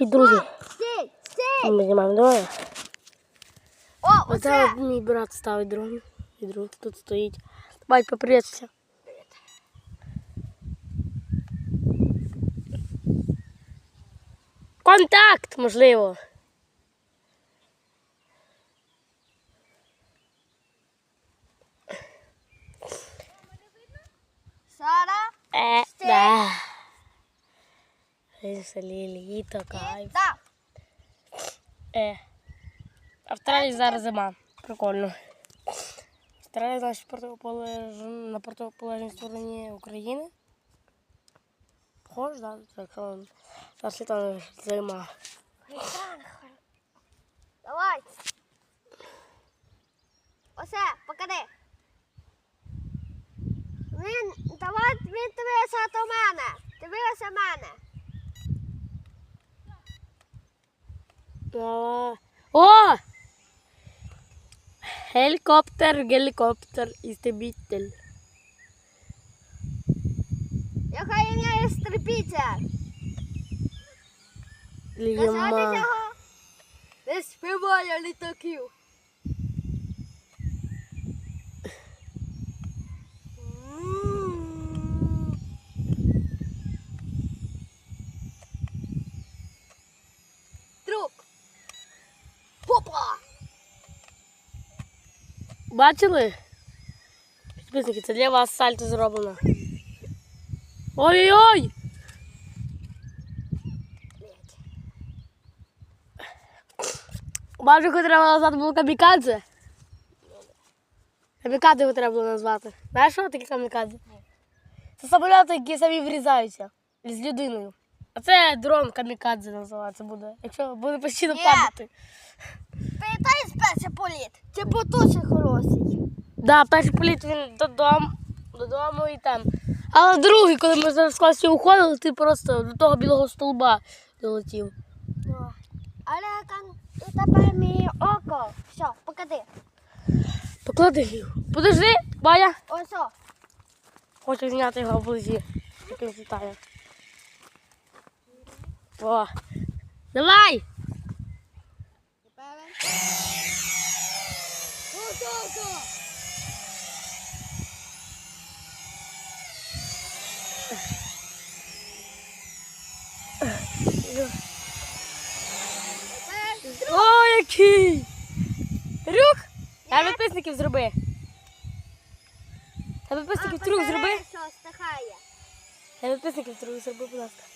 Привіт, друзі! Стій, стій! Ми знімаємо дрон. О, Оце оце! от мій брат ставить дрон. І друг тут стоїть. Давай поприветствуйся. Контакт, можливо. В селі літо, кайф. да. Е. Австралії зараз зима. Прикольно. Австралія, значить, на противополежній стороні України. Похож, да? Так, зараз літо зима. Давай. Оце, покажи. Він, давай, він дивився до мене. Дивився мене. А, О! Гелікоптер, гелікоптер, істребитель. Яка ім'я істребітя? Назвати Ліма. цього? Не співає літаків. Бачили? Підписники, це для вас сальто зроблено. Ой-ой-ой! Бачу, його треба назвати було камікадзе. Камікадзе його треба було назвати. Знаєш, що таке камікадзе? Це самоліти, які самі врізаються з людиною. А це дрон камікадзе називається буде. Якщо буде постійно падати. Пам'ятаєш перший політ? Це був дуже хороший. Да, перший політ він додому, додому і там. Але другий, коли ми зараз з класі уходили, ти просто до того білого столба долетів. Ну, Але там тепер мій око. Все, покажи. Поклади його. Подожди, Ваня. Ось о. Хочу зняти його вблизі. Він літає. О. Давай! О, який! Трюк! Я підписників зроби. Я підписників трюк зроби. Я підписників трюк зроби, будь ласка.